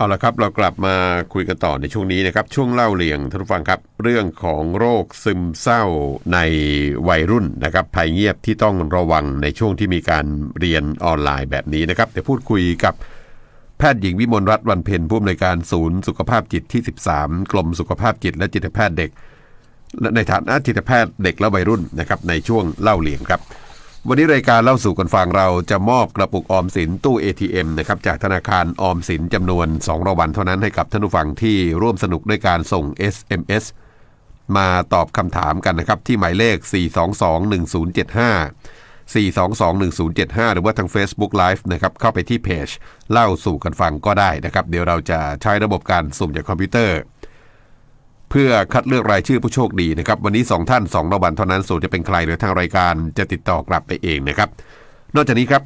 เอาละครับเรากลับมาคุยกันต่อในช่วงนี้นะครับ ช่วงเล่าเรียงท่านผู้ฟังครับ เรื่องของโรคซึมเศร้าในวัยรุ่นนะครับภัยเงียบที่ต้องระวังในช่วงที่มีการเรียนออนไลน์แบบนี้นะครับเดี๋ยวพูดคุยกับแพทย์หญิงวิมลรัตน์วันเพ็ญผู้อำนวยการศูนย์สุขภาพจิตที่ 13 กรมสุขภาพจิตและจิตแพทย์เด็ก ในฐานะจิตแพทย์เด็กและวัยรุ่นนะครับในช่วงเล่าเรียงครับ วันนี้รายการเล่าสู่กันฟังเราจะมอบกระปุกออมสินตู้ ATM นะครับจากธนาคารออมสินจำนวน2รางวัลเท่านั้นให้กับท่านผู้ฟังที่ร่วมสนุกด้วยการส่ง SMS มาตอบคำถามกันนะครับ ที่หมายเลข 4221075 4221075 หรือว่าทาง Facebook Live นะครับเข้าไปที่เพจเล่าสู่กันฟังก็ได้นะครับ เดี๋ยวเราจะใช้ระบบการสุ่มจากคอมพิวเตอร์ เพื่อคัดเลือกรายชื่อผู้โชคดีนะครับ วันนี้ 2 ท่าน2รางวัลเท่านั้นส่วนจะเป็นใครหรือทางรายการจะติดต่อกลับไปเองนะครับ นอกจากนี้ครับ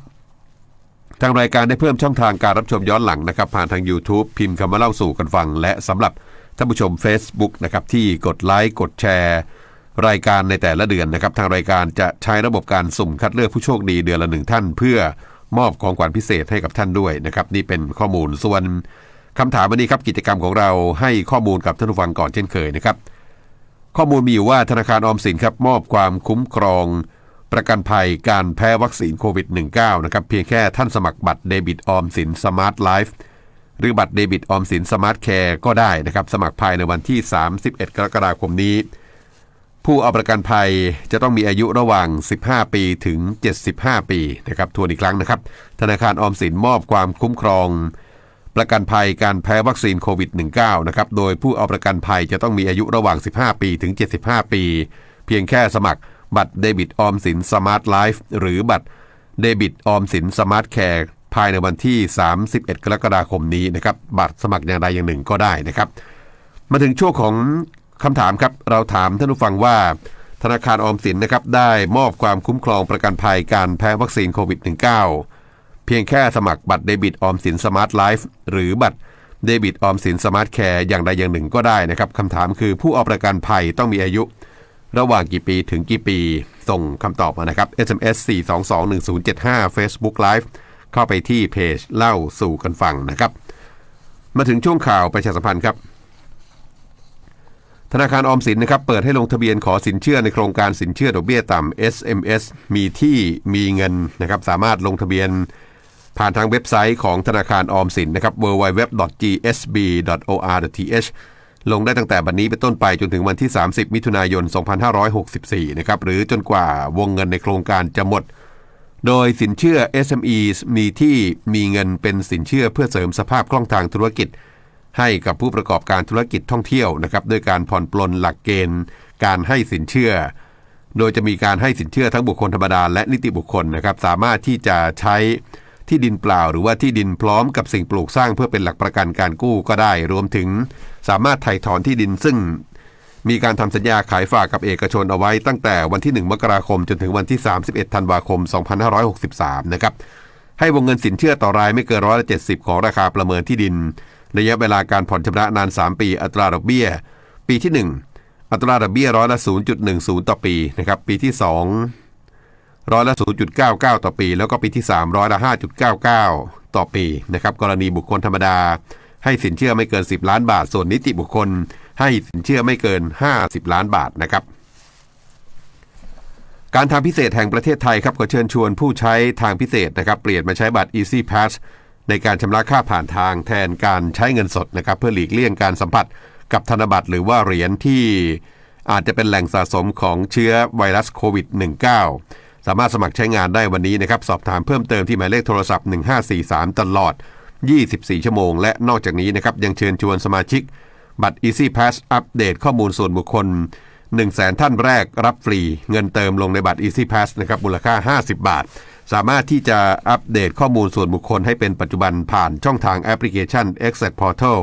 ทางรายการได้เพิ่มช่องทางการรับชมย้อนหลังนะครับ ผ่านทาง YouTube พิมพ์คำว่าเล่าสู่กันฟัง และสำหรับท่านผู้ชม Facebook นะครับที่กดไลค์กดแชร์ รายการในแต่ละเดือนนะครับ ทางรายการจะใช้ระบบการสุ่มคัดเลือกผู้โชคดีเดือนละหนึ่งท่าน เพื่อมอบของขวัญพิเศษให้กับท่านด้วยนะครับ นี่เป็นข้อมูลส่วน คำถามวันนี้ครับกิจกรรมของเราให้ข้อมูลกับท่านผู้ฟังก่อนเช่นเคยนะครับ ข้อมูลมีอยู่ว่าธนาคารออมสินครับมอบความคุ้มครอง ประกันภัยการแพ้วัคซีนโควิด -19 นะครับเพียงแค่ท่านสมัครบัตรเดบิตออมสินสมาร์ทไลฟ์หรือบัตรเดบิตออมสินสมาร์ทแคร์ก็ได้นะครับสมัครภายในวันที่ 31 กรกฎาคมนี้ ผู้เอาประกันภัยจะต้องมีอายุระหว่าง 15 ปีถึง 75 ปีนะครับทวนอีกครั้งนะครับ ธนาคารออมสินมอบความคุ้มครอง ประกันภัยการแพ้วัคซีนโควิด -19 นะครับ โดยผู้เอาประกันภัยจะต้องมีอายุระหว่าง 15 ปีถึง 75 ปี เพียงแค่สมัครบัตรเดบิตออมสินสมาร์ทไลฟ์หรือบัตรเดบิตออมสินสมาร์ทแคร์ภายในวันที่ 31 กรกฎาคมนี้นะครับ บัตรสมัครอย่างใดอย่างหนึ่งก็ได้นะครับ มาถึงช่วงของคำถามครับ เราถามท่านผู้ฟังว่า ธนาคารออมสินนะครับได้มอบความคุ้มครองประกันภัยการแพ้วัคซีนโควิด -19 เพียงแค่สมัครบัตรเดบิตออมสินสมาร์ทไลฟ์หรือบัตรเดบิตออมสินสมาร์ทแคร์อย่างใดอย่างหนึ่งก็ได้นะครับคำถามคือผู้เอาประกันภัยต้องมีอายุ ระหว่างกี่ปีถึงกี่ปี ส่งคำตอบมานะครับ SMS 4221075 Facebook Live เข้าไปที่เพจเล่าสู่กันฟังนะครับ มาถึงช่วงข่าวประชาสัมพันธ์ครับ ธนาคารออมสินนะครับเปิดให้ลงทะเบียนขอสินเชื่อในโครงการสินเชื่อดอกเบี้ยต่ำ SMS มีที่มีเงินนะครับสามารถลงทะเบียน ผ่านทางเว็บไซต์ของธนาคารออมสินนะครับ www.gsb.or.th ลงได้ตั้งแต่บัดนนี้เป็นต้นไปจนถึงวันที่ 30 มิถุนายน 2564 นะครับ หรือจนกว่าวงเงินในโครงการจะหมด โดยสินเชื่อ SME มีที่มีเงินเป็นสินเชื่อเพื่อเสริมสภาพคล่องทางธุรกิจ ให้กับผู้ประกอบการธุรกิจท่องเที่ยวนะครับด้วยการผ่อนปลนหลักเกณฑ์ การให้สินเชื่อ โดยจะมีการให้สินเชื่อทั้งบุคคลธรรมดาและนิติบุคคลนะครับสามารถที่จะใช้ ที่ดินเปล่าหรือว่าที่ดินพร้อมกับสิ่งปลูกสร้างเพื่อเป็นหลักประกันการกู้ก็ได้ รวมถึงสามารถไถ่ถอนที่ดินซึ่ง มีการทำสัญญาขายฝากกับเอกชนเอาไว้ตั้งแต่วันที่ 1 มกราคม จนถึงวันที่ 31 ธันวาคม 2563 นะครับ ให้วงเงินสินเชื่อต่อรายไม่เกินร้อยละ70 ของราคาประเมินที่ดิน ระยะเวลาการผ่อนชำระนาน 3 ปี อัตราดอกเบี้ย ปีที่ 1 อัตราดอกเบี้ยร้อยละ0.10 ต่อปีนะครับ ปีที่ 2 ร้อยละ 0.99 ต่อปี แล้วก็ปีที่ 3 ร้อยละ 5.99 ต่อปีนะครับกรณีบุคคลธรรมดา ให้สินเชื่อไม่เกิน 10 ล้านบาท ส่วนนิติบุคคล ให้สินเชื่อไม่เกิน 50 ล้านบาทนะครับการทางพิเศษแห่งประเทศไทยครับขอเชิญชวนผู้ใช้ทางพิเศษนะครับเปลี่ยนมาใช้บัตร Easy Pass ในการชำระค่าผ่านทางแทนการใช้เงินสดนะครับเพื่อหลีกเลี่ยงการสัมผัสกับธนบัตรหรือว่าเหรียญที่อาจจะเป็นแหล่งสะสมของเชื้อไวรัสโควิด -19 สามารถสมัครใช้งานได้วันนี้นะครับ สอบถามเพิ่มเติมที่หมายเลขโทรศัพท์ 1543 ตลอด 24 ชั่วโมง และนอกจากนี้นะครับยังเชิญชวนสมาชิก บัตร Easy Pass อัปเดตข้อมูลส่วนบุคคล 1 0 0 0 0แสนท่านแรกรับฟรี เงินเติมลงในบัตร Easy Pass นะครับมูลค่า 50 บาท สามารถที่จะอัปเดตข้อมูลส่วนบุคคลให้เป็นปัจจุบันผ่านช่องทางแอปพลิเคชัน Exit Portal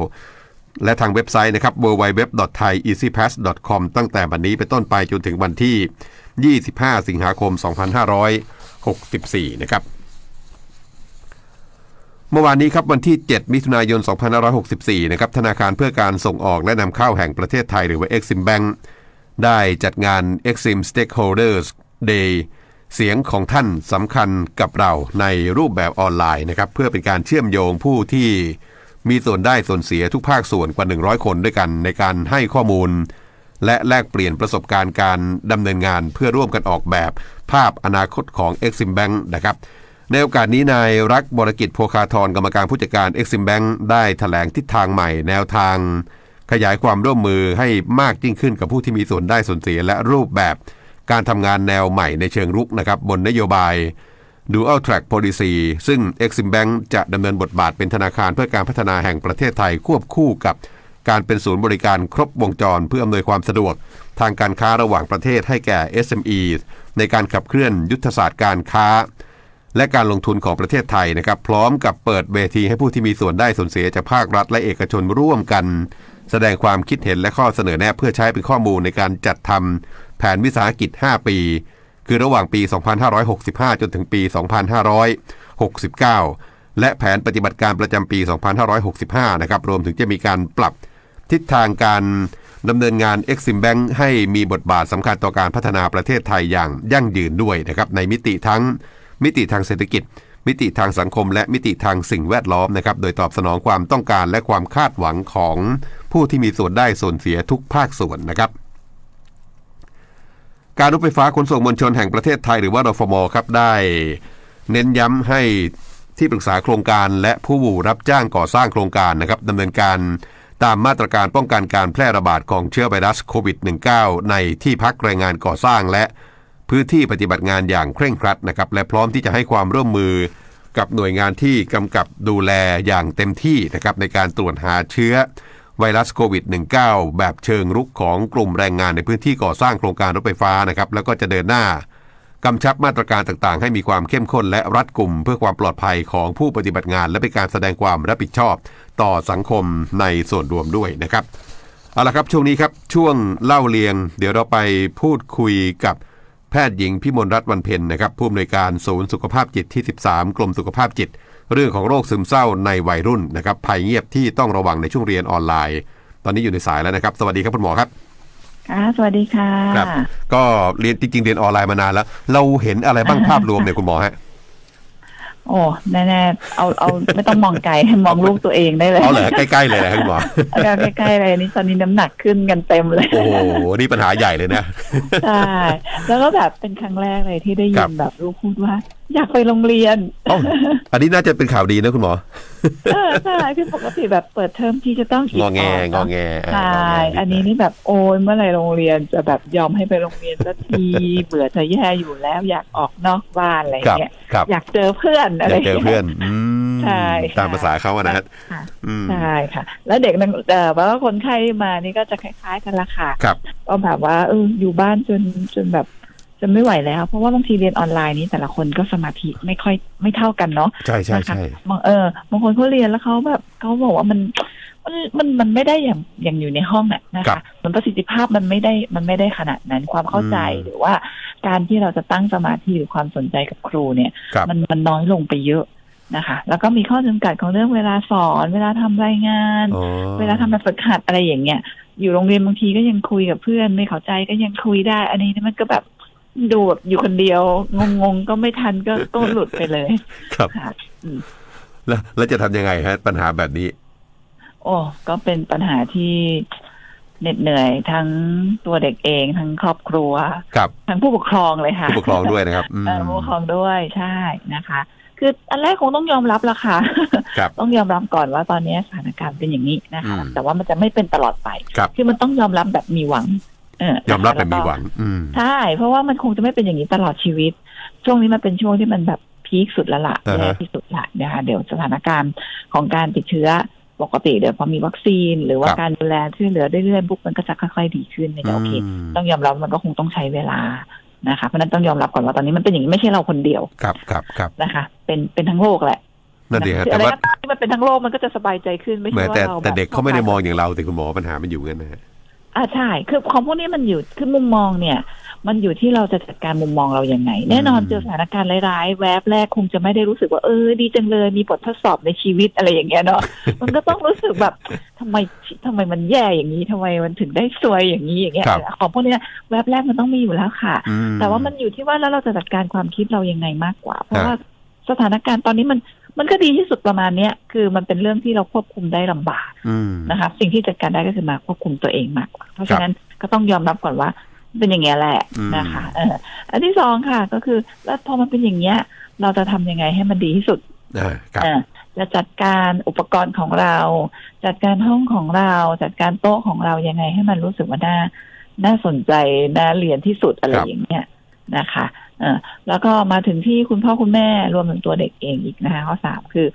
และทางเว็บไซต์นะครับ www.thaieasypass.com ตั้งแต่วันนี้เป็นต้นไปจนถึงวันที่ 25 สิงหาคม 2564 นะครับ เมื่อวานนี้ครับวันที่ 7 มิถุนายน 2564 นะครับธนาคารเพื่อการส่งออกและนำเข้าแห่งประเทศไทยหรือว่า Exim Bank ได้จัดงาน Exim Stakeholders Day เสียงของท่านสำคัญกับเราในรูปแบบออนไลน์นะครับเพื่อเป็นการเชื่อมโยงผู้ที่มีส่วนได้ส่วนเสียทุกภาคส่วนกว่า 100 คนด้วยกันในการให้ข้อมูล และแลกเปลี่ยนประสบการณ์การดำเนินงานเพื่อร่วมกันออกแบบภาพอนาคตของ Exim Bank นะครับในโอกาสนี้นายรักบรกิจโภคาธรกรรมการผู้จัดการ Exim Bank ได้ถแถลงทิศทางใหม่แนวทาง ขยายความร่วมมือให้มากยิ่งขึ้นกับผู้ที่มีส่วนได้ส่วนเสียและรูปแบบการทำงานแนวใหม่ในเชิงรุกนะครับบนนโยบาย Dual Track Policy ซึ่ง Exim Bank จะดำเนินบทบาทเป็นธนาคารเพื่อการพัฒนาแห่งประเทศไทยควบคู่กับ การเป็นศูนย์บริการครบวงจรเพื่ออำนวยความสะดวก ทางการค้าระหว่างประเทศให้แก่ SME ในการขับเคลื่อนยุทธศาสตร์การค้า และการลงทุนของประเทศไทยนะครับ พร้อมกับเปิดเวทีให้ผู้ที่มีส่วนได้ส่วนเสียจากภาครัฐและเอกชนร่วมกัน แสดงความคิดเห็นและข้อเสนอแนะเพื่อใช้เป็นข้อมูลในการจัดทำแผนวิสาหกิจ 5 ปี คือระหว่างปี 2565 จนถึงปี 2569 และแผนปฏิบัติการประจำปี 2565 นะครับรวมถึงจะมีการปรับ ทิศทางการดำเนินงาน Exim Bank ให้มีบทบาทสำคัญต่อการพัฒนาประเทศไทยอย่างยั่งยืนด้วยนะครับในมิติทั้งมิติทางเศรษฐกิจ มิติทางสังคม และมิติทางสิ่งแวดล้อมนะครับโดยตอบสนองความต้องการและความคาดหวังของผู้ที่มีส่วนได้ส่วนเสียทุกภาคส่วนนะครับการรถไฟฟ้าขนส่งมวลชนแห่งประเทศไทยหรือว่ารฟมครับได้เน้นย้ำให้ที่ปรึกษาโครงการและผู้รับจ้างก่อสร้างโครงการนะครับดำเนินการ ตามมาตรการป้องกันการแพร่ระบาดของเชื้อไวรัสโควิด -19 ในที่พักแรงงานก่อสร้างและพื้นที่ปฏิบัติงานอย่างเคร่งครัดนะครับและพร้อมที่จะให้ความร่วมมือกับหน่วยงานที่กำกับดูแลอย่างเต็มที่นะครับในการตรวจหาเชื้อไวรัสโควิด -19 แบบเชิงรุกของกลุ่มแรงงานในพื้นที่ก่อสร้างโครงการรถไฟฟ้านะครับแล้วก็จะเดินหน้า กำชับมาตรการต่างๆ ให้มีความเข้มข้นและรัดกุมเพื่อความปลอดภัยของผู้ปฏิบัติงาน และเป็นการแสดงความรับผิดชอบต่อสังคมในส่วนรวมด้วยนะครับเอาละครับช่วงนี้ครับช่วงเล่าเรียง เดี๋ยวเราไปพูดคุยกับแพทย์หญิงพิมลรัตน์วันเพ็ญนะครับผู้อำนวยการศูนย์สุขภาพจิตที่ 13 กรมสุขภาพจิต เรื่องของโรคซึมเศร้าในวัยรุ่นนะครับภัยเงียบที่ต้องระวังในช่วงเรียนออนไลน์ ตอนนี้อยู่ในสายแล้วนะครับ สวัสดีครับคุณหมอครับ ค่ะสวัสดีค่ะ ครับ ก็เรียนจริงๆเรียนออนไลน์มานานแล้ว เราเห็นอะไรบ้างภาพรวมเนี่ยคุณหมอฮะโอ้แน่ๆเอาเอาไม่ต้องมองไกลให้มองลูกตัวเองได้เลยเอาเหรอใกล้ๆเลยนะครับคุณหมอเอาใกล้ๆเลยนี่ตอนนี้น้ำหนักขึ้นกันเต็มเลย โอ้โหนี่ปัญหาใหญ่เลยนะใช่แล้วก็แบบเป็นครั้งแรกเลยที่ได้คยิรันบแบบลูกพูดว่า อยากไปโรงเรียนเอ้าอันนี้น่าจะเป็นข่าวดีนะคุณหมอเออใช่คือปกติแบบเปิดเทอมที่จะต้องงอแงดงอแงอ่าใช่งอแงอันนี้นี่แบบโอ้ยเมื่อไหร่โรงเรียนจะแบบยอมให้ไปโรงเรียนสักทีเบื่อจะแย่อยู่แล้ว อยากออกนอกบ้านอะไรครับเงี้ยครับอยากเจอเพื่อนออะไรยากเจอเพื่อนงี้ยอืมใช่ตามภาษาเขาอะนะฮะค่ะอืมใช่ค่ะ แล้วเด็กนักเอ่อว่าคนไข้มานี่ก็จะคล้าย ๆ กันละค่ะครับก็แบบว่าเอออยู่บ้านจนจนแบบ จนไม่ไหวแล้ว เพราะว่าบางทีเรียนออนไลน์นี้แต่ละคนก็สมาธิไม่ค่อยไม่เท่ากันเนาะใช่ใช่นะคะใช่บางเออบางคนเขาเรียนแล้วเขาแบบเขาบอกว่ามันมันมันมันไม่ได้อย่างอย่างอยู่ในห้องอะนะคะมันประสิทธิภาพมันไม่ได้มันไม่ได้ขนาดนั้นความเข้าใจหรือว่าการที่เราจะตั้งสมาธิหรือความสนใจกับครูเนี่ยครับมันมันน้อยลงไปเยอะนะคะ แล้วก็มีข้อจำกัดของเรื่องเวลาสอน เวลาทำรายงานอ๋อเวลาทำแบบฝึกหัดอะไรอย่างเงี้ยอยู่โรงเรียนบางทีก็ยังคุยกับเพื่อนไม่เข้าใจก็ยังคุยได้ อันนี้มันก็แบบ ดูแบบอยู่คนเดียว งงๆ ก็ไม่ทันก็ก็หลุดไปเลยครับค่ะแล้วแล้วจะทำยังไงฮะ ปัญหาแบบนี้ โอ้ก็เป็นปัญหาที่เหน็ดเหนื่อยทั้งตัวเด็กเอง ทั้งครอบครัว ครับทั้งผู้ปกครองเลยค่ะ ผู้ปกครองด้วยนะครับ อืม เออผู้ปกครองด้วยใช่นะคะ คืออันแรกคงต้องยอมรับละค่ะ ครับต้องยอมรับก่อนว่าตอนนี้สถานการณ์เป็นอย่างนี้นะคะ อืมแต่ว่ามันจะไม่เป็นตลอดไปครับคือมันต้องยอมรับแบบมีหวังเออ ยอมรับแบบมีหวังอืมใช่ เพราะว่ามันคงจะไม่เป็นอย่างนี้ตลอดชีวิต ช่วงนี้มันเป็นช่วงที่มันแบบพีคสุดแล้วล่ะอ่าฮะแย่ที่สุดละนะคะเดี๋ยวสถานการณ์ของการติดเชื้อปกติเดี๋ยวพอมีวัคซีน หรือว่าครับการดูแลช่วยเหลือเรื่อยๆปุ๊บมันก็จะค่อยๆดีขึ้นเนี่ยโอเคมต้องยอมรับว่ามันก็คงต้องใช้เวลานะคะเพราะฉะนั้นต้องยอมรับก่อนว่าตอนนี้มันเป็นอย่างนี้ไม่ใช่เราคนเดียวครับครับครับนะคะ เป็นเป็นทั้งโลกแหละนั่นดีฮะคือแต่อะไรว่าก็ตามที่มันเป็นทั้งโลกมันก็จะสบายใจขึ้นไม่แหมใช่ว่าแต่เราแต่แบบเด็กเขาไม่ได้มองอย่างเราแต่คุณหมอปัญหามันอยู่กันนะฮะ อ่าใช่ คือของพวกนี้มันอยู่คือมุมมองเนี่ย มันอยู่ที่เราจะจัดการมุมมองเราอย่างไง แน่นอนอืมเจอสถานการณ์ร้ายๆ แวบแรกคงจะไม่ได้รู้สึกว่าเออดีจังเลยมีบททดสอบในชีวิตอะไรอย่างเงี้ยเนาะมันก็ต้องรู้สึกแบบทำไมทำไมมันแย่อย่างนี้ทำไมมันถึงได้ซวยอย่างนี้อย่างเงี้ยครับของพวกเนี้ยแวบแรกมันต้องมีอยู่แล้วค่ะอืแต่ว่ามันอยู่ที่ว่าแล้วเราจะจัดการความคิดเรายังไงมากกว่า เพราะฮะว่าสถานการณ์ตอนนี้มัน มันก็ดีที่สุดประมาณเนี้ยคือมันเป็นเรื่องที่เราควบคุมได้ลำบากอืมนะคะ สิ่งที่จัดการได้ก็คือมาควบคุมตัวเองมากกว่า เพราะฉะนั้นก็ต้องยอมรับก่อนว่า เป็นอย่างเงี้ยแหละอืมนะคะเอออันที่สองค่ะก็คือ แล้วพอมันเป็นอย่างเงี้ย เราจะทำยังไงให้มันดีที่สุดอ่าครับเออจะจัดการอุปกรณ์ของเรา จัดการห้องของเรา จัดการโต๊ะของเรายังไงให้มันรู้สึกว่าน่าน่าสนใจน่าเรียนที่สุดอะไรครับอย่างเงี้ย นะคะเออแล้วก็มาถึงที่คุณพ่อคุณแม่รวมถึงตัวเด็กเองอีกนะคะข้อสามคือ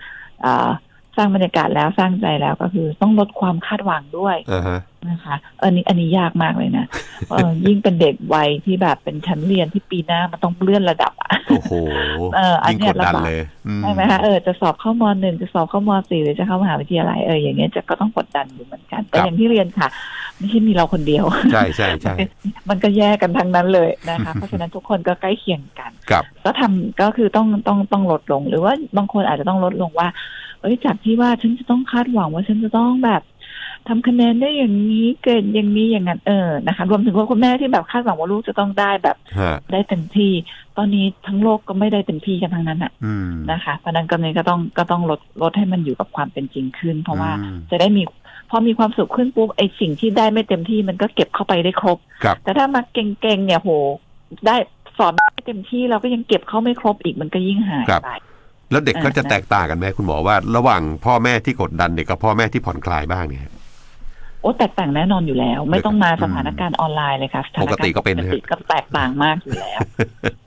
อ่า สร้างบรรยากาศแล้วสร้างใจแล้วก็คือต้องลดความคาดหวังด้วยอ่าฮะนะคะอันนี้อันนี้ยากมากเลยนะเออยิ่งเป็นเด็กวัยที่แบบเป็นชั้นเรียนที่ปีหน้ามันต้องเลื่อนระดับอะโอ้โหเอออันยิ่งเนี้กยดดันลำบากเลยอืใช่ไหมคะเออจะสอบเข้ามหนึ่งจะสอบเข้ามสี่หรือจะเข้ามหาวิทยาลัยเอออย่างเงี้ยจะก็ต้องกดดันอยู่เหมือนกัน แต่อย่างที่เรียนค่ะไม่ใช่มีเราคนเดียว ใช่ใช่ใช่มันก็แยกกันทั้งนั้นเลยนะคะ เพราะฉะนั้นทุกคนก็ใกล้เคียงกันครับก็ทำก็คือต้องต้องต้องลดลง หรือว่าบางคนอาจจะต้องลดลงว่าเอ้ยจากที่ว่าฉันจะต้องคาดหวังว่าฉันจะต้องแบบทำคะแนนได้อย่างนี้เกรดอย่างนี้อย่างนั้นเออนะคะ รวมถึงว่าคุณแม่ที่แบบคาดหวังว่าลูกจะต้องได้แบบฮะได้เต็มที่ ตอนนี้ทั้งโลกก็ไม่ได้เต็มที่กันทั้งนั้นอะอืมนะคะเพราะฉะนั้นก็นี้ก็ต้องก็ต้องลดลดให้มันอยู่กับความเป็นจริงขึ้น เพราะว่าอืมจะได้มีพอมีความสุขขึ้นปุ๊บไอ้สิ่งที่ได้ไม่เต็มที่มันก็เก็บเข้าไปได้ครบครับแต่ถ้ามาเก่งๆเนี่ยโห ได้สอนได้เต็มที่เราก็ยังเก็บเข้าไม่ครบอีกมันก็ยิ่งหายครับไป แล้วเด็กอ่าเขาจะแตกต่างกันไหมคุณหมอว่า ระหว่างพ่อแม่ที่กดดันเด็กกับพ่อแม่ที่ผ่อนคลายบ้างเนี่ยโอ้แตกต่างแน่นอนอยู่แล้ว ไม่ต้องมาอืมสถานการณ์ออนไลน์เลยค่ะสถานปกติก็เป็นปนะกติก็แตกต่างมากอยู่แล้ว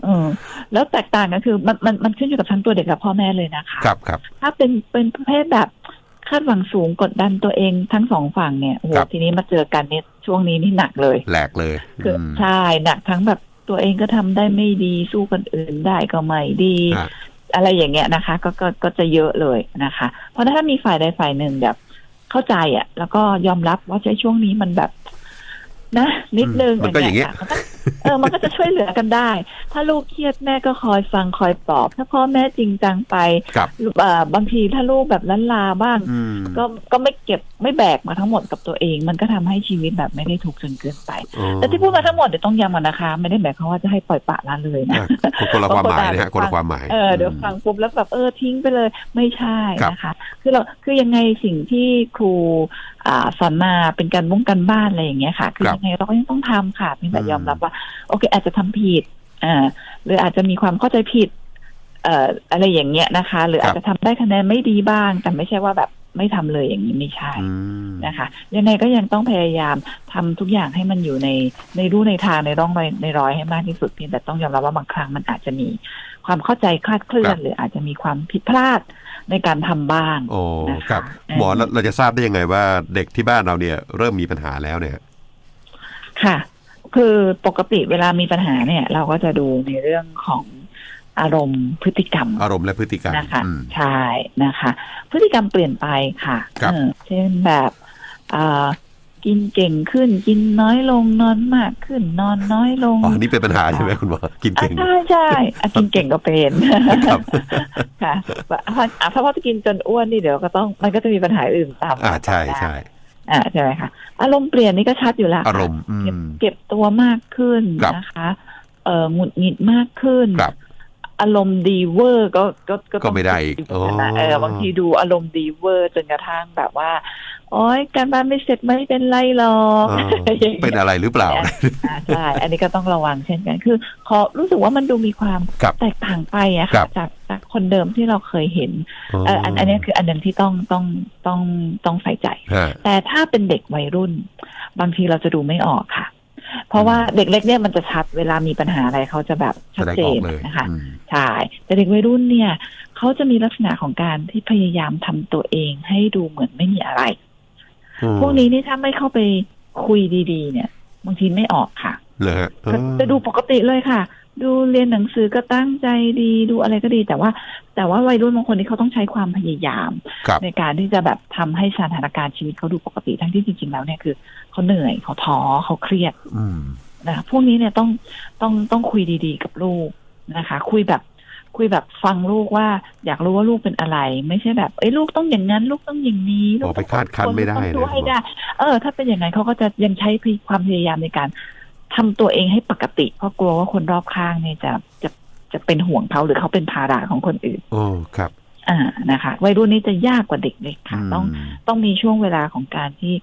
เออแล้วแตกต่างก็คือมันมันมันขึ้นอยู่กับทั้งตัวเด็กกับพ่อแม่เลยนะคะครับครับถ้าเป็นเป็นประเภทแบบคาดหวังสูงกดดันตัวเองทั้งสองฝั่งเนี่ยโอ้โหครับทีนี้มาเจอกันเนี่ยช่วงนี้นี่หนักเลยแหลกเลยคืออืมใช่หนักทั้งแบบตัวเองก็ทำได้ไม่ดีสู้คนอื่นได้ก็ไม่ดี อะไรอย่างเงี้ยนะคะ ก็ก็ก็จะเยอะเลยนะคะ เพราะถ้ามีฝ่ายใดฝ่ายหนึ่งแบบเข้าใจอะ แล้วก็ยอมรับว่าใช้ช่วงนี้มันแบบ นะนิดนึงมันก็อย่างเงี้ยค่ะมันก็เออมันก็จะช่วยเหลือกันได้ ถ้าลูกเครียดแม่ก็คอยฟังคอยปลอบ ถ้าพ่อแม่จริงจังไปครับเอ่อบางทีถ้าลูกแบบล้านลาบ้างอืมก็ก็ไม่เก็บไม่แบกมาทั้งหมดกับตัวเอง มันก็ทำให้ชีวิตแบบไม่ได้ถูกจนเกินไปอ๋อแต่ที่พูดมาทั้งหมดเดี๋ยวต้องย้ำก่อนนะคะ ไม่ได้หมายความว่าจะให้ปล่อยปละละเลยนะอะคนละความหมายนะฮะคนละความหมายเออเดี๋ยวฟังปุ๊บแล้วแบบเออทิ้งไปเลยไม่ใช่ครับนะคะ คือเราคือยังไงสิ่งที่ครูอ่าสอนมาเป็นการมุ่งกันบ้านอะไรอย่างเงี้ยค่ะคือครับยังไงเราก็ยังต้องทำค่ะเพียงแต่อืมยอมรับว่า โอเค อาจจะทำผิดอ่าหรืออาจจะมีความเข้าใจผิดเอ่ออะไรอย่างเงี้ยนะคะ หรืออาจจะทำได้คะแนนไม่ดีบ้าง แต่ไม่ใช่ว่าแบบไม่ทำเลยอย่างนี้ไม่ใช่อืมนะคะ ยังไงก็ยังต้องพยายามทำทุกอย่างให้มันอยู่ในในรูในทางในร่องรอยในรอยให้มากที่สุดเพียงแต่ต้องยอมรับว่าบางครั้งมันอาจจะมีความเข้าใจคลาดเคลื่อน หรืออาจจะมีความผิดพลาด ในการทำบ้างโอ้นะคะครับเออหมอเราเราจะทราบได้ยังไงว่าเด็กที่บ้านเราเนี่ย เริ่มมีปัญหาแล้วเนี่ย ค่ะ คือปกติเวลามีปัญหาเนี่ย เราก็จะดูในเรื่องของอารมณ์พฤติกรรม อารมณ์และพฤติกรรมนะคะอืมใช่นะคะ พฤติกรรมเปลี่ยนไปค่ะครับเออเช่นแบบอ่า กินเก่งขึ้น กินน้อยลงนอนมากขึ้น นอนน้อยลงอ๋อนี่เป็นปัญหาใช่ไหมคุณหมอกินอะเก่งใช่ใช่อะกินเก่งก็เป็นครับค่ะอะถ้าถ้าว่าจะกินจนอ้วนนี่เดี๋ยวก็ต้องมันก็จะมีปัญหาอื่นตามมาอ่าใช่ใช่อ่าใช่ไหมคะอารมณ์เปลี่ยนนี่ก็ชัดอยู่แล้วอารมณ์อืเก็บมเก็บตัวมากขึ้นครับนะคะ เอ่อหงุดหงิดมากขึ้นครับอารมณ์ดีเวอร์ก็ก็ก็ไม่ได้อีกต้องคิดนะอ๋อเออบางทีดูอารมณ์ดีเวอร์จนกระทั่งแบบว่า โอ๊ยการบ้านไม่เสร็จไม่เป็นไรหรอกเออเป็นอะไรหรือเปล่าอ่าใช่อันนี้ก็ต้องระวังเช่นกัน คือขอรู้สึกว่ามันดูมีความครับแตกต่างไปอะครัค่ะบจากจากคนเดิมที่เราเคยเห็นเอออันอันนี้คืออันหนึ่งที่ต้องต้องต้องต้องใส่ใจฮะแต่ถ้าเป็นเด็กวัยรุ่น บางทีเราจะดูไม่ออกค่ะ เพราะว่าเด็กเล็กเนี่ยมันจะชัดเวลามีปัญหาอะไรเขาจะแบบแสชัดดงเจออกนเลยนะคะอืมใช่แต่เด็กวัยรุ่นเนี่ยเขาจะมีลักษณะของการที่พยายามทำตัวเองให้ดูเหมือนไม่มีอะไร พวกนี้นี่ถ้าไม่เข้าไปคุยดีๆ เนี่ยบางทีไม่ออกค่ะเลยฮะเออจะดูปกติเลยค่ะ ดูเรียนหนังสือก็ตั้งใจดีดูอะไรก็ดี แต่ว่า แต่ว่าวัยรุ่นบางคนนี่เขาต้องใช้ความพยายามครับในการที่จะแบบทำให้สถานการณ์ชีวิตเขาดูปกติทั้งที่จริงๆแล้วเนี่ยคือเขาเหนื่อยเขาท้อเขาเครียดอืมนะคะพวกนี้เนี่ยต้องต้องต้องคุยดีๆ กับลูกนะคะ คุยแบบ คุยแบบฟังลูกว่า อยากรู้ว่าลูกเป็นอะไร ไม่ใช่แบบเอ้ยลูกต้องอย่างนั้น ลูกต้องอย่างนี้ลูอกอกไปคาดคั้นไม่ได้ต้องดูนะให้ได้เออ ถ้าเป็นอย่างนั้นเขาก็จะยังใช้ความพยายามในการทำตัวเองให้ปกติ เพราะกลัวว่าคนรอบข้างเนี่ยจะจะจะเป็นห่วงเขาหรือเขาเป็นภาระของคนอื่นโอ้ครับอ่านะคะวัยรุ่นนี้จะยากกว่าเด็กเล็กค่ะ ต้องมต้องมีช่วงเวลาของการที่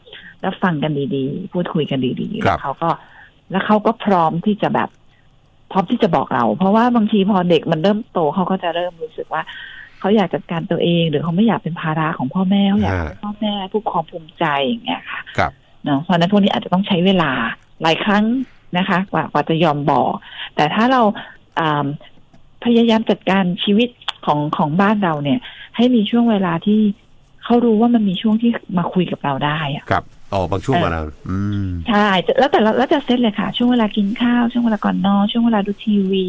รับฟังกันดีๆ พูดคุยกันดีๆครัแล้บวเขาก็แล้วเขาก็พร้อมที่จะแบบ พร้อมที่จะบอกเรา เพราะว่าบางทีพอเด็กมันเริ่มโตเขาก็จะเริ่มรู้สึกว่าเขาอยากจัดการตัวเองหรือเขาไม่อยากเป็นภาระของพ่อแม่เขาอยากเป็นพ่อแม่ผู้ปกครองภูมิใจอย่างเงี้ยค่ะครับเนาะเพราะฉะนั้นพวกนี้อาจจะต้องใช้เวลาหลายครั้งนะคะ กว่ากว่าจะยอมบอก แต่ถ้าเราอ่าพยายามจัดการชีวิตของของบ้านเราเนี่ย ให้มีช่วงเวลาที่เขารู้ว่ามันมีช่วงที่มาคุยกับเราได้อะครับ อ๋อบางช่วงเออมาแล้วอืมใช่แล้วแต่ละแล้วจะเซตเลยค่ะ ช่วงเวลากินข้าว ช่วงเวลาก่อนนอนช่วงเวลาดูทีวี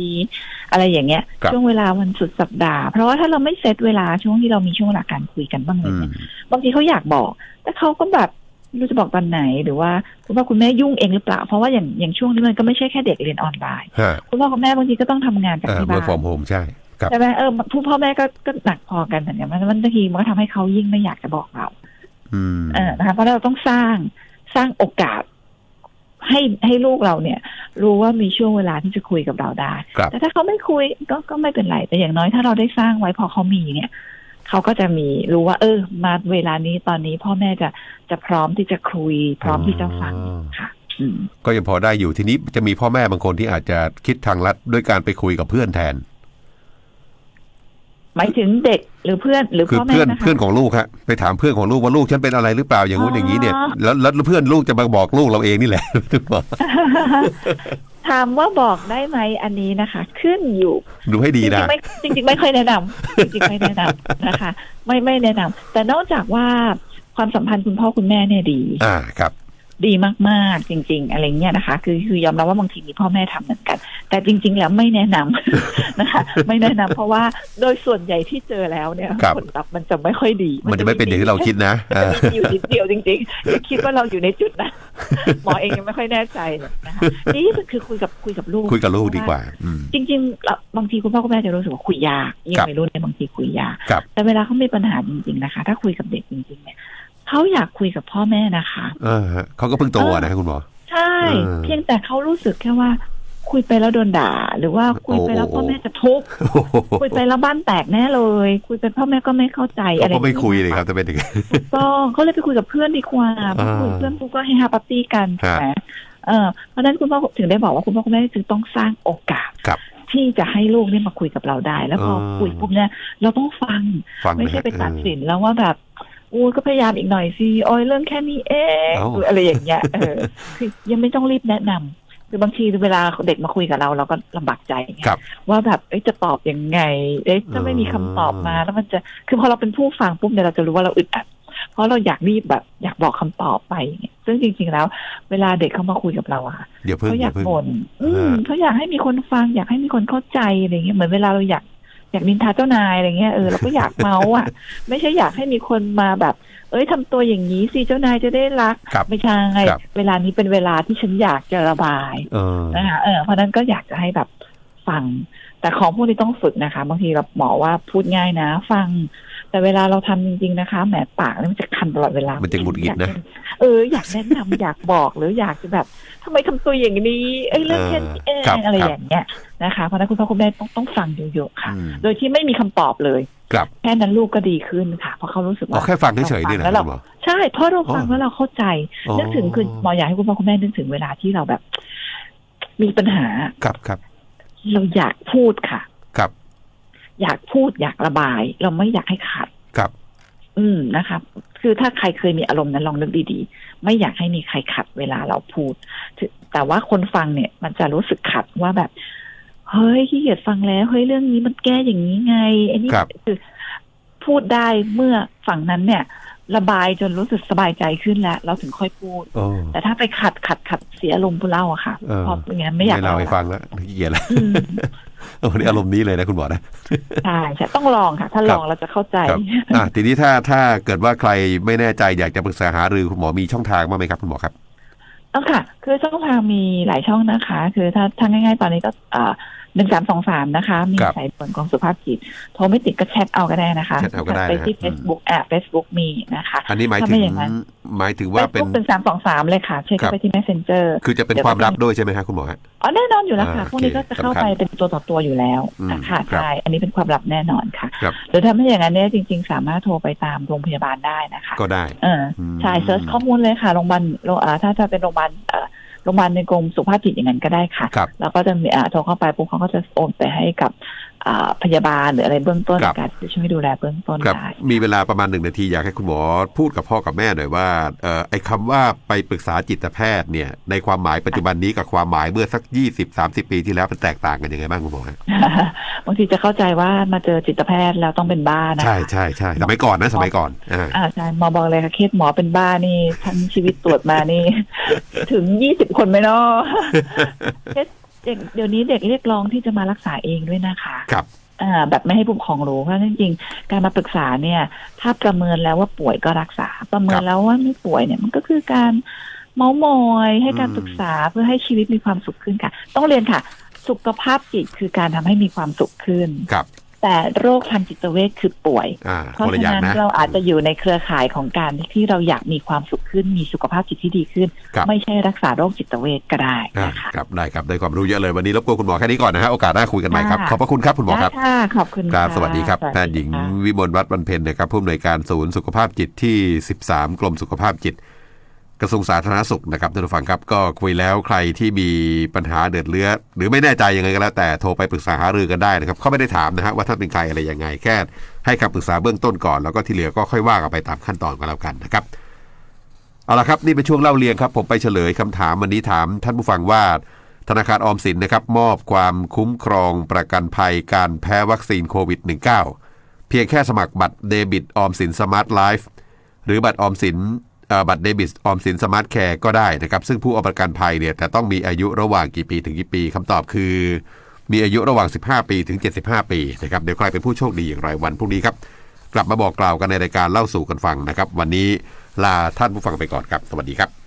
อะไรอย่างเงี้ยครับช่วงเวลาวันสุดสัปดาห์ เพราะว่าถ้าเราไม่เซตเวลาช่วงที่เรามีช่วงเวลาการคุยกันบ้างเลอืยมเนี่ยบางทีเขาอยากบอก แต่เขาก็แบบไม่รู้จะบอกตอนไหนหรือว่าคุณพ่อคุณแม่ยุ่งเองหรือเปล่า เพราะว่าอย่างอย่างช่วงนี้มันก็ไม่ใช่แค่เด็กเรียนออนไลน์ฮะคุณพ่อคุณแม่บางทีก็ต้องทำงานจากเอ่อที่เมื่บ้าอฟอร์มนโฮมใช่ครับใช่ไหมเออผู้พ่อแม่ก็ก็หนักพอกันเหมือนกันมันมันบางทีมันก็ทำให้เขายิ่งไม่อยากจะบอกเราอืม เออนะคะเพราะเราต้องสร้างสร้างโอกาสให้ให้ลูกเราเนี่ย รู้ว่ามีช่วงเวลาที่จะคุยกับเราได้ครับแต่ถ้าเขาไม่คุยก็ก็ไม่เป็นไร แต่อย่างน้อยถ้าเราได้สร้างไว้พอเขามีเนี่ยเขาก็จะมีรู้ว่า เออ มาเวลานี้ตอนนี้พ่อแม่จะจะพร้อมที่จะคุย พร้อมที่จะฟังอ๋อค่ะอืมก็ยังพอได้อยู่ทีนี้จะมีพ่อแม่บางคนที่อาจจะคิดทางลัดด้วยการไปคุยกับเพื่อนแทน หมายถึงเด็กหรือเพื่อนหรือคือพ่อแม่เพื่อนนะคะ เพื่อนของลูกฮะไปถามเพื่อนของลูกว่าลูกฉันเป็นอะไรหรือเปล่าอย่างงู้นอย่างนี้เนี่ยอ๋อ แล้วแล้วเพื่อนลูกจะมาบอกลูกเราเองนี่แหละ ถึงบอกถามว่าบอกได้ไหมอันนี้นะคะ ขึ้นอยู่ ดูให้ดีจรินะงๆไม่จริงๆไม่ค่อยแนะนำจริงๆไม่แนะนำนะคะ ไม่ไม่แนะนำแต่นอกจากว่าความสัมพันธ์คุณพ่อคุณแม่เนี่ยดี อ่าครับ ดีมากๆ จริง ๆ อะไรเงี้ยนะคะ คือคือยอมรับว่าบางทีมีพ่อแม่ทำเหมือนกัน แต่จริง ๆ แล้วไม่แนะนำนะคะ ไม่แนะนำเพราะว่าโดยส่วนใหญ่ที่เจอแล้วเนี่ยครับผลลัพธ์มันจะไม่ค่อยดี มันจะไม่เป็นอย่างที่เราคิดนะมันเอจะอมีอยู่นิดเดียวจริงๆอย่าคิดว่าเราอยู่ในจุดนั้นหมอเองยังไม่ค่อยแน่ใจเลยนะคะนี่คือคุยกับคุยกับลูกคุยกับลูกดีกว่าอืมจริงๆแล้วบางทีคุณพ่อคุณแม่จะรู้สึกว่าคุยยากยิ่งครับวัยรุ่นเนี่ยบางทีคุยยากครับแต่เวลาเขามีปัญหาจริงๆนะคะ ถ้าคุยกับเด็กจริงๆเนี่ย เขาอยากคุยกับพ่อแม่นะคะเออฮะเขาก็เพิ่งโตอะนะคุณหมอใช่เออเพียงแต่เขารู้สึกแค่ว่า คุยไปแล้วโดนด่า หรือว่าคุยไปแล้วโอ้โอ้พ่อแม่จะทุกข์คุยไปแล้วบ้านแตกแน่เลย คุยไปพ่อแม่ก็ไม่เข้าใจอะเขาไรก็ไม่คุยเลยครับจะเป็นอย่างนั้นถูกต้องเขาเลยไปคุยกับเพื่อนดีกว่าเพราะคุยกับเพื่อนปุ๊บก็ให้ฮาปาร์ตี้กันถูกไหมเออเพราะฉะนั้นคุณพ่อถึงได้บอกว่าคุณพ่อคุณแม่จึงต้องสร้างโอกาสครับที่จะให้ลูกเนี่ยมาคุยกับเราได้ แล้วพอเออคุยปุ๊บเนี่ยเราต้องฟังฟังไม่นะใช่ฮะไปตัดสินแล้วว่าแบบ อู้ก็พยายามอีกหน่อยสิโอ้ยเรื่องแค่นี้เองเอ้าหรืออะไรอย่างเงี้ยเออคือยังไม่ต้องรีบแนะนำคือบางทีเวลาเด็กมาคุยกับเราเราก็ลำบากใจไงครับว่าแบบเอ๊ะจะตอบยังไง เอ๊ะจะไม่มีคำตอบมาแล้วมันจะคือพอเราเป็นผู้ฟังปุ๊บเนี่ยเราจะรู้ว่าเราอึดอัดเพราะเราอยากรีบแบบอยากบอกคำตอบไปอย่างเงี้ยซึ่งจริง ๆ แล้ว เวลาเด็กเขามาคุยกับเราอะเดี๋ยวเพิ่งเขาอเดี๋ยายกวเพิ่งบ่นอืมฮะเขาอยากให้มีคนฟัง อยากให้มีคนเข้าใจอะไรเงี้ยเหมือนเวลาเราอยาก อยากนินทาเจ้านายอะไรเงี้ยเออเราก็อยากเมาส์อะ ไม่ใช่อยากให้มีคนมาแบบ เอ้ยทำตัวอย่างนี้สิเจ้านายจะได้รักครับไม่ใช่ครับเวลานี้เป็นเวลาที่ฉันอยากจะระบายเออนะคะเออเพราะฉะนั้นก็อยากจะให้แบบฟัง แต่ของพวกนี้ต้องฝึกนะคะ บางทีเราหมอว่าพูดง่ายนะ ฟัง แต่เวลาเราทำจริงๆนะคะแหมปากนี่มันจะคันตลอดเวลา มัมันจะหงุดหงิดนะเอออยากแนะนำอยากบอกหรืออยากจะแบบทำไมทำตัวอย่างนี้เอ้ยเรื่องแค่นี้เองครับอะไรครับอย่างเงี้ยนะคะเพราะฉะนั้นคุณพ่อคุณแม่ต้องต้องฟังเยอะๆค่ะอืมโดยที่ไม่มีคำตอบเลยครับแค่นั้นลูกก็ดีขึ้นค่ะ เพราะเขารู้สึกอ๋อว่าแค่ฟังเฉยๆนี่นะแล้วคุเราณหมอใช่เพราะเราฟังอ๋อแล้วเราเข้าใจอ๋อนึกถึงคือหมออยากให้คุณพ่อคุณแม่นึกถึงเวลาที่เราแบบ มีปัญหาครับครับเราอยากพูดค่ะครับ อยากพูดอยากระบาย เราไม่อยากให้ขาดครับ อืมนะคะคือถ้าใครเคยมีอารมณ์นั้นลองนึกดีๆ ไม่อยากให้มีใครขัดเวลาเราพูดถึแต่ว่าคนฟังเนี่ย มันจะรู้สึกขัดว่าแบบ เฮ้ยขี้เกียจฟังแล้ว เฮ้ยเรื่องนี้มันแก้อย่างนี้ไงไอ้นี่ครับคือพูดได้เมื่อฝั่งนั้นเนี่ย ระบายจนรู้สึกสบายใจขึ้นแล้ว เราถึงค่อยพูดโอ้แต่ถ้าไปขัดขัดขัดเสียอารมณ์ผู้เล่าอะค่ะเออพออย่างนั้นไม่อยากเล่าให้แล้วฟังแล้วขี้เกียจแล้ว อืมโอ้นี่อารมณ์นี้เลยนะคุณหมอนะใช่ใช่ต้องลองค่ะ ถ้าครัลบองเราจะเข้าใจครับอะทีนี้ถ้าถ้าเกิดว่าใครไม่แน่ใจอยากจะปรึกษาหารือคุณหมอมีช่องทางบ้างไหมครับคุณหมอครับเอาค่ะ คือช่องทางมีหลายช่องนะคะ คือถ้าทางง่าย ๆ ตอนนี้ก็ หนึ่งสามสองสามนะคะ มีครับสายด่วนของสุภาพจิตโทรไม่ติดก็แชทเอาก็ได้นะคะแชทเอาก็ได้นะ ไปที่อืม Facebook แอบ Facebook มีนะคะ อันนี้หมายถ้าถึไม่งอย่างนั้น หมายถึงว่าเป็นเป็นสามสองสามเลยค่ะ เช็คครัเข้าบไปที่ messenger คือจะเป็นเดี๋ยวความลับก็จะด้วยใช่ไหมฮะคุณหมอฮะ อ๋อแน่นอนอยู่แล้วค่ะอ่าพวกนี้ก็จะเข้าโอเคไปเป็นตัวต่อตัวอยู่แล้วอืมค่ะครับใช่อันนี้เป็นความลับแน่นอนค่ะครับ หรือถ้าไม่อย่างนั้นเนี่ยจริง ๆ สามารถโทรไปตามโรงพยาบาลได้นะคะก็ได้ เอออืมใช่เซิร์ชข้อมูลเลยค่ะโรงพยาบาลโรงอ่าถ้าถ้าเป็นโรงพยาบาลเอ่อ โรงพยาบาลในกรมสุขภาพจิตอย่างนั้นก็ได้ค่ะ ครับ แล้วก็จะมีอ่าโทรเข้าไปปุ๊บเขาก็จะโอนไปให้กับอ่าพยาบาลหรืออะไรเบื้องต้นครับในการที่จะช่วยดูแลเบื้องต้นครับ ได้ มีเวลาประมาณหนึ่งนาทีอยากให้คุณหมอพูดกับพ่อกับแม่หน่อยว่าเอ่อไอ้คำว่าไปปรึกษาจิตแพทย์เนี่ย ในความหมายปัจจุบันนี้กับความหมายเมื่อสัก 20-30 ปีที่แล้วมันแตกต่างกันยังไงบ้างคุณหมอฮะบางทีจะเข้าใจว่ามาเจอจิตแพทย์แล้วต้องเป็นบ้านะคะใช่ใช่ใช่สมัยก่อนนะสมัยก่อนอ่า อ่าใช่หมอบอกเลยค่ะเคสหมอเป็นบ้านี่ทั้งชีวิตตรวจมานี่ ถึงยี่สิบคนไหมเนาะเคส เด็กเดี๋ยวนี้เด็กเรียกร้องที่จะมารักษาเองด้วยนะคะ ครับอ่าแบบไม่ให้ผู้ปกครองรู้เพราะฉะนั้นจริงๆการมาปรึกษาเนี่ย ถ้าประเมินแล้วว่าป่วยก็รักษา ประเมิครันบแล้วว่าไม่ป่วยเนี่ยมันก็คือการเมาส์มอยให้การอืมปรึกษาเพื่อให้ชีวิตมีความสุขขึ้นค่ะ ต้องเรียนค่ะ สุขภาพจิตคือการทำให้มีความสุขขึ้นครับ แต่โรคทางจิตเวชคือป่วยอ่าเพคนราะละอฉะย่างนั้นนะเราอาจจะอยู่ในเครือข่ายของการที่เราอยากมีความสุขขึ้นมีสุขภาพจิตที่ดีขึ้นครับไม่ใช่รักษาโรคจิตเวชก็ได้อ่านะคะครับได้ครับได้ความรู้เยอะเลยวันนี้รบกวนคุณหมอแค่นี้ก่อนนะฮะโอกาสหน้าคุยกันใหม่ครับค่ะขอบพระคุณครับคุณหมอครับได้ค่ะขอบคุณครับะสวัสดีครับสวัสแพทย์หญิงค่ะวิมลวัฒน์วันเพ็ญนะครับผู้อำนวยการศูนย์สุขภาพจิตที่ 13 กรมสุขภาพจิต กระทรวงสาธารณสุขนะครับท่านผู้ฟังครับก็คุยแล้วใครที่มีปัญหาเดือดเลือดหรือไม่แน่ใจยังไงก็แล้วแต่โทรไปปรึกษาหารือกันได้นะครับเขาไม่ได้ถามนะฮะว่าท่านเป็นใครอะไรยังไงแค่ให้คำปรึกษาเบื้องต้นก่อนแล้วก็ที่เหลือก็ค่อยว่ากันไปตามขั้นตอนกันแล้วกันนะครับเอาละครับนี่เป็นช่วงเล่าเรียงครับ ผมไปเฉลยคำถามวันนี้ถาม ท่านผู้ฟังว่า ธนาคารออมสินนะครับมอบความคุ้มครองประกันภัยการแพ้วัคซีนโควิด -19 เพียงแค่สมัครบัตรเดบิตออมสินสมาร์ทไลฟ์หรือบัตรออมสิน บัตรเดบิตออมสินสมาร์ทแคร์ก็ได้นะครับ ซึ่งผู้เอาประกันภัยเนี่ยแต่ต้องมีอายุระหว่างกี่ปีถึงกี่ปีคำตอบคือ มีอายุระหว่าง 15 ปีถึง 75 ปีนะครับเดี๋ยวใครเป็นผู้โชคดีอย่างไรวันพรุ่งนี้ครับ กลับมาบอกกล่าวกันในรายการเล่าสู่กันฟังนะครับ วันนี้ลาท่านผู้ฟังไปก่อนครับ สวัสดีครับ